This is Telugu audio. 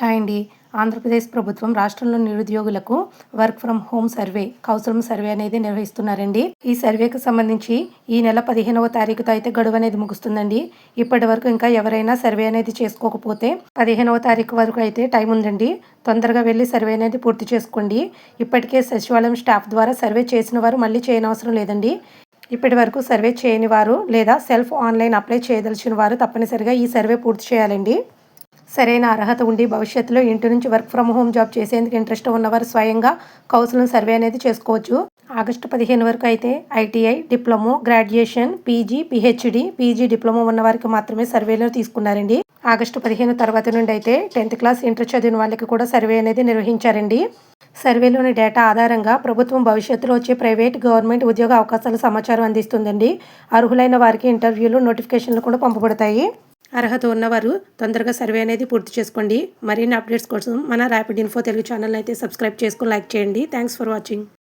హాయ్ అండి. ఆంధ్రప్రదేశ్ ప్రభుత్వం రాష్ట్రంలో నిరుద్యోగులకు వర్క్ ఫ్రమ్ హోమ్ సర్వే కౌసలం సర్వే అనేది నిర్వహిస్తున్నారండి. ఈ సర్వేకి సంబంధించి ఈ నెల పదిహేనవ తారీఖుతో అయితే గడువు అనేది ముగుస్తుందండి. ఇప్పటి వరకు ఇంకా ఎవరైనా సర్వే అనేది చేసుకోకపోతే పదిహేనవ తారీఖు వరకు అయితే టైం ఉందండి. తొందరగా వెళ్ళి సర్వే అనేది పూర్తి చేసుకోండి. ఇప్పటికే సచివాలయం స్టాఫ్ ద్వారా సర్వే చేసిన వారు మళ్ళీ చేయనవసరం లేదండి. ఇప్పటి వరకు సర్వే చేయని వారు లేదా సెల్ఫ్ ఆన్లైన్ అప్లై చేయదలిచిన వారు తప్పనిసరిగా ఈ సర్వే పూర్తి చేయాలండి. సరైన అర్హత ఉండి భవిష్యత్తులో ఇంటి నుంచి వర్క్ ఫ్రమ్ హోమ్ జాబ్ చేసేందుకు ఇంట్రెస్ట్ ఉన్నవారు స్వయంగా కౌన్సిలింగ్ సర్వే అనేది చేసుకోవచ్చు. ఆగస్టు పదిహేను వరకు అయితే ITI diploma graduation PG PhD PG diploma ఉన్న వారికి మాత్రమే సర్వేలో తీసుకున్నారండి. ఆగస్టు పదిహేను తర్వాత నుండి అయితే టెన్త్ క్లాస్ ఇంటర్ చదివిన వాళ్ళకి కూడా సర్వే అనేది నిర్వహించారండి. సర్వేలోని డేటా ఆధారంగా ప్రభుత్వం భవిష్యత్తులో వచ్చే ప్రైవేట్ గవర్నమెంట్ ఉద్యోగ అవకాశాల సమాచారం అందిస్తుందండి. అర్హులైన వారికి ఇంటర్వ్యూలు నోటిఫికేషన్లు కూడా పంపబడతాయి. అర్హత ఉన్నవారు తొందరగా సర్వే అనేది పూర్తి చేసుకోండి. మరిన్ని అప్డేట్స్ కోసం మన ర్యాపిడ్ ఇన్ఫో తెలుగు ఛానల్ అయితే సబ్స్క్రైబ్ చేసుకుని లైక్ చేయండి. Thanks for watching